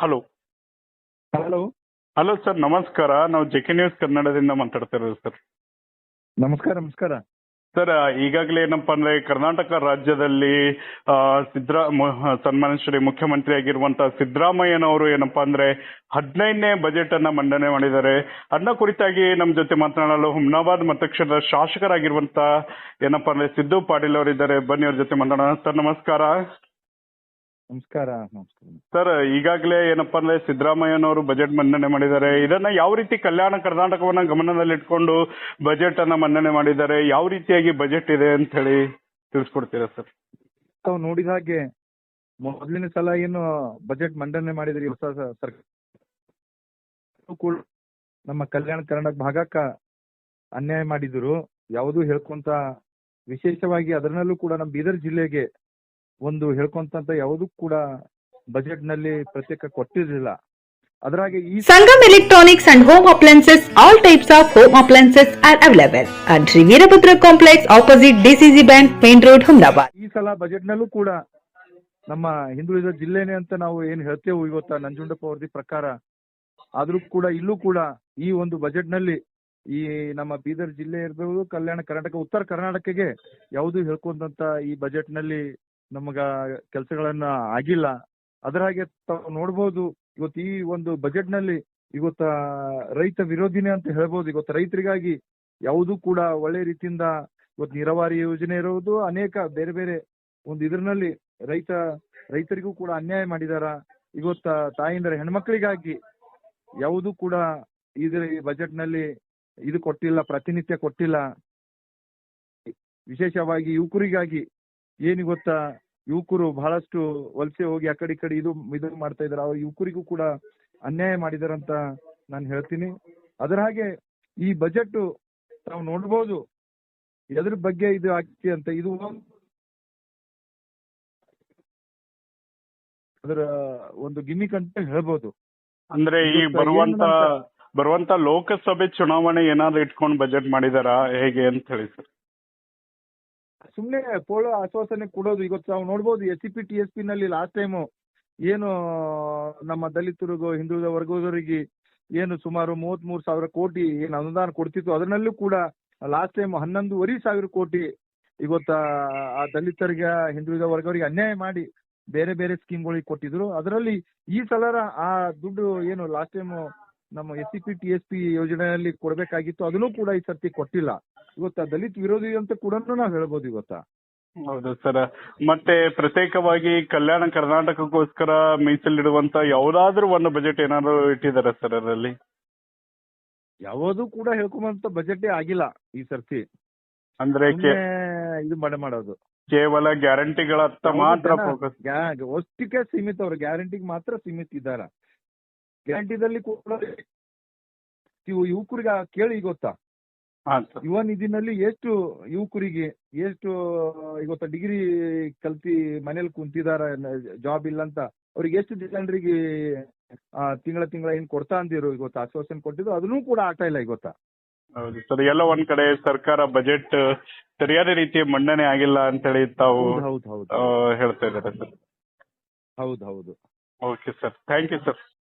Hello. Hello. Hello sir ನಮಸ್ಕಾರ. ನಾವು J K news ಕನ್ನಡದಿಂದ ಮಾತಾಡ್ತಾ ಇರೋದು ಸರ್. ನಮಸ್ಕಾರ ನಮಸ್ಕಾರ. ಸರ್ ಈಗಾಗಲೇ ಏನಪ್ಪ ಅಂದ್ರೆ ಕರ್ನಾಟಕ ರಾಜ್ಯದಲ್ಲಿ ಸಿದ್ದರಾ ಸನ್ಮಾನ್ಯ ಶ್ರೀ ಮುಖ್ಯಮಂತ್ರಿ ಆಗಿರುವಂತಹ ಸಿದ್ದರಾಮಯ್ಯನವರು ಏನಪ್ಪಾ ಅಂದ್ರೆ ಹದಿನೈದನೇ ಬಜೆಟ್ ಅನ್ನ ಮಂಡನೆ ಮಾಡಿದ್ದಾರೆ. ಅದನ್ನ ಕುರಿತಾಗಿ ನಮ್ಮ ಜೊತೆ ಮಾತನಾಡಲು ಹುಮ್ನಾಬಾದ್ ಮತಕ್ಷೇತ್ರದ ಶಾಸಕರಾಗಿರುವಂತಹ ಏನಪ್ಪಾ ಅಂದ್ರೆ ಸಿದ್ದು ಪಾಟೀಲ್ ಅವರಿದ್ದಾರೆ. ಬನ್ನಿ ಅವ್ರ ಜೊತೆ ಮಾತಾಡೋಣ ಸರ್ ನಮಸ್ಕಾರ. ನಮಸ್ಕಾರ ನಮಸ್ಕಾರ. ಸರ್ ಈಗಾಗಲೇ ಏನಪ್ಪಾ ಅಂದ್ರೆ ಸಿದ್ದರಾಮಯ್ಯನವರು ಬಜೆಟ್ ಮಂಡನೆ ಮಾಡಿದ್ದಾರೆ. ಇದನ್ನ ಯಾವ ರೀತಿ ಕಲ್ಯಾಣ ಕರ್ನಾಟಕವನ್ನ ಗಮನದಲ್ಲಿಟ್ಕೊಂಡು ಬಜೆಟ್ ಅನ್ನ ಮಂಡನೆ ಮಾಡಿದ್ದಾರೆ? ಯಾವ ರೀತಿಯಾಗಿ ಬಜೆಟ್ ಇದೆ ಅಂತ ಹೇಳಿ ತಿಳಿಸ್ಕೊಡ್ತೀರಾ ಸರ್? ತಾವು ನೋಡಿದ ಹಾಗೆ ಮೊದಲಿನ ಸಲ ಏನು ಬಜೆಟ್ ಮಂಡನೆ ಮಾಡಿದ್ರಿ ಹೊಸ ಸರ್ಕಾರ ಕೂಡ ನಮ್ಮ ಕಲ್ಯಾಣ ಕರ್ನಾಟಕ ಭಾಗಕ್ಕ ಅನ್ಯಾಯ ಮಾಡಿದ್ರು. ಯಾವುದು ಹೇಳ್ಕೊಂತ ವಿಶೇಷವಾಗಿ ಅದರಲ್ಲೂ ಕೂಡ ನಮ್ಮ ಬೀದರ್ ಜಿಲ್ಲೆಗೆ ಒಂದು ಹೇಳ್ಕೊಂತ ಯಾವುದೂ ಕೂಡ ಬಜೆಟ್ನಲ್ಲಿ ಪ್ರತ್ಯೇಕ ಕೊಟ್ಟಿರಲಿಲ್ಲ ಅದರಾಗೆ ಈ Sangam electronics and home appliances all types of home appliances are available and Shri Veerabhadra complex opposite DCC bank main road Humdabad. ಈ ಸಲ ಬಜೆಟ್ ನಲ್ಲೂ ಕೂಡ ನಮ್ಮ ಹಿಂದುಳಿದ ಜಿಲ್ಲೆನೆ ಅಂತ ನಾವು ಏನ್ ಹೇಳ್ತೇವೆ ಇವತ್ತ ನಂಜುಂಡಪ್ಪ ವರದಿ ಪ್ರಕಾರ ಆದ್ರೂ ಕೂಡ ಇಲ್ಲೂ ಕೂಡ ಈ ಒಂದು ಬಜೆಟ್ನಲ್ಲಿ ಈ ನಮ್ಮ ಬೀದರ್ ಜಿಲ್ಲೆ ಇರ್ಬೋದು ಕಲ್ಯಾಣ ಕರ್ನಾಟಕ ಉತ್ತರ ಕರ್ನಾಟಕಕ್ಕೆ ಯಾವುದು ಹೇಳ್ಕೊಂಡಂತ ಈ ಬಜೆಟ್ನಲ್ಲಿ ನಮಗ ಕೆಲಸಗಳನ್ನ ಆಗಿಲ್ಲ. ಅದರ ಹಾಗೆ ತಾವು ನೋಡ್ಬೋದು, ಇವತ್ತು ಈ ಒಂದು ಬಜೆಟ್ನಲ್ಲಿ ಇವತ್ತ ರೈತ ವಿರೋಧಿನೇ ಅಂತ ಹೇಳ್ಬೋದು. ಇವತ್ತು ರೈತರಿಗಾಗಿ ಯಾವುದೂ ಕೂಡ ಒಳ್ಳೆ ರೀತಿಯಿಂದ ಇವತ್ತು ನೀರಾವರಿ ಯೋಜನೆ ಇರೋದು ಅನೇಕ ಬೇರೆ ಬೇರೆ ಒಂದು ಇದರಲ್ಲಿ ರೈತ, ರೈತರಿಗೂ ಕೂಡ ಅನ್ಯಾಯ ಮಾಡಿದಾರ. ಇವತ್ತ ತಾಯಿಂದರ ಹೆಣ್ಮಕ್ಳಿಗಾಗಿ ಯಾವುದೂ ಕೂಡ ಇದ್ರ ಬಜೆಟ್ನಲ್ಲಿ ಇದು ಕೊಟ್ಟಿಲ್ಲ, ಪ್ರಾತಿನಿಧ್ಯ ಕೊಟ್ಟಿಲ್ಲ. ವಿಶೇಷವಾಗಿ ಯುವಕರಿಗಾಗಿ ಏನ್ ಗೊತ್ತಾ ಯುವಕರು ಬಹಳಷ್ಟು ವಲಸೆ ಹೋಗಿ ಆ ಕಡೆ ಈ ಕಡೆ ಇದು ಇದು ಮಾಡ್ತಾ ಇದಾರೆ ಅವ್ರ ಯುವಕರಿಗೂ ಕೂಡ ಅನ್ಯಾಯ ಮಾಡಿದಾರಂತ ನಾನು ಹೇಳ್ತೀನಿ. ಅದರ ಹಾಗೆ ಈ ಬಜೆಟ್ ತಾವು ನೋಡ್ಬೋದು. ಎದ್ರ ಬಗ್ಗೆ ಇದು ಆಗ್ತಿ ಅಂತ ಇದು ಅದರ ಒಂದು ಗಿಮಿಕ್ ಅಂತ ಹೇಳ್ಬೋದು. ಅಂದ್ರೆ ಈ ಬರುವಂತ ಬರುವಂತ ಲೋಕಸಭೆ ಚುನಾವಣೆ ಏನಾದ್ರು ಇಟ್ಕೊಂಡು ಬಜೆಟ್ ಮಾಡಿದಾರಾ? ಹೇಗೆ ಅಂತ ಹೇಳಿ ಸರ್. ಸುಮ್ನೆ ಪೋಳ ಆಶ್ವಾಸನೆ ಕೊಡೋದು. ಇವತ್ತು ನಾವು ನೋಡ್ಬೋದು ಎಸ್ ಸಿ ಪಿ ನಲ್ಲಿ ಲಾಸ್ಟ್ ಟೈಮು ಏನು, ನಮ್ಮ ದಲಿತರಿಗೂ, ಹಿಂದುಳಿದ ವರ್ಗದವರಿಗೆ ಏನು ಸುಮಾರು ಮೂವತ್ತ್ ಮೂರು ಸಾವಿರ ಕೋಟಿ ಏನು ಅನುದಾನ ಕೊಡ್ತಿತ್ತು. ಅದರಲ್ಲೂ ಕೂಡ ಲಾಸ್ಟ್ ಟೈಮ್ ಹನ್ನೊಂದುವರೆ ಸಾವಿರ ಕೋಟಿ ಇವತ್ತ ಆ ದಲಿತರಿಗೆ, ಹಿಂದುಳಿದ ವರ್ಗವರಿಗೆ ಅನ್ಯಾಯ ಮಾಡಿ ಬೇರೆ ಬೇರೆ ಸ್ಕೀಮ್ಗಳಿಗೆ ಕೊಟ್ಟಿದ್ರು. ಅದರಲ್ಲಿ ಈ ಸಲ ಆ ದುಡ್ಡು ಏನು ಲಾಸ್ಟ್ ಟೈಮ್ ನಮ್ಮ ಎಸ್ ಸಿ ಪಿ ಟಿ ಯೋಜನೆಯಲ್ಲಿ ಕೊಡಬೇಕಾಗಿತ್ತು. ಅದನ್ನು ಕೂಡ ಈ ಸರ್ತಿ ಕೊಟ್ಟಿಲ್ಲ. ಇವತ್ತ ದಲಿತ ವಿರೋಧಿ ಅಂತ ಕೂಡ ನಾವು ಹೇಳ್ಬೋದು ಇವತ್ತ ಹೌದು ಸರ್. ಮತ್ತೆ ಪ್ರತ್ಯೇಕವಾಗಿ ಕಲ್ಯಾಣ ಕರ್ನಾಟಕಕ್ಕೋಸ್ಕರ ಮೀಸಲಿಡುವಂತ ಯಾವ್ದಾದ್ರು ಒಂದು ಬಜೆಟ್ ಏನಾದ್ರು ಇಟ್ಟಿದ್ದಾರೆ ಸರ್ ಅದರಲ್ಲಿ? ಯಾವುದು ಕೂಡ ಹೇಳ್ಕೊಂಬಂತ ಬಜೆಟ್ ಆಗಿಲ್ಲ ಈ ಸರ್ತಿ. ಅಂದ್ರೆ ಇದು ಮಾಡ ಮಾಡೋದು. ಕೇವಲ ಗ್ಯಾರಂಟಿಗಳತ್ತ ಮಾತ್ರ ಫೋಕಸ್ ಅಷ್ಟಕ್ಕೆ ಸೀಮಿತ ಅವ್ರು ಗ್ಯಾರಂಟಿಗೆ ಮಾತ್ರ ಸೀಮಿತ ಇದ್ದಾರ. ಗ್ಯಾರಂಟಿದಲ್ಲಿ ಕೂಡ ಯುವಕರಿಗೆ ಕೇಳಿ ಗೊತ್ತಾ? ಯುವ ನಿಧಿನಲ್ಲಿ ಎಷ್ಟು ಯುವಕರಿಗೆ ಎಷ್ಟು ಇವತ್ತು ಡಿಗ್ರಿ ಕಲ್ತಿ ಮನೇಲಿ ಕುಂತಿದಾರ ಜಾಬ್ ಇಲ್ಲ ಅಂತ ಅವ್ರಿಗೆ ಎಷ್ಟು ಜನರಿಗೆ ತಿಂಗಳ ತಿಂಗಳ ಏನ್ ಕೊಡ್ತಾ ಅಂದಿರು ಇವತ್ತು ಆಶ್ವಾಸನೆ ಕೊಟ್ಟಿದ್ರು ಅದನ್ನೂ ಕೂಡ ಆಗ್ತಾ ಇಲ್ಲ ಇವತ್ತ ಹೌದು ಸರ್ ಎಲ್ಲ ಒಂದ್ ಕಡೆ ಸರ್ಕಾರ ಬಜೆಟ್ ಸರಿಯಾದ ರೀತಿ ಮಂಡನೆ ಆಗಿಲ್ಲ ಅಂತ ಹೇಳಿ ತಾವು ಹೌದು ಹೌದು ಹೇಳ್ತಾ ಇದ್ದಾರೆ ಸರ್. ಹೌದು ಹೌದು. Okay sir thank you sir.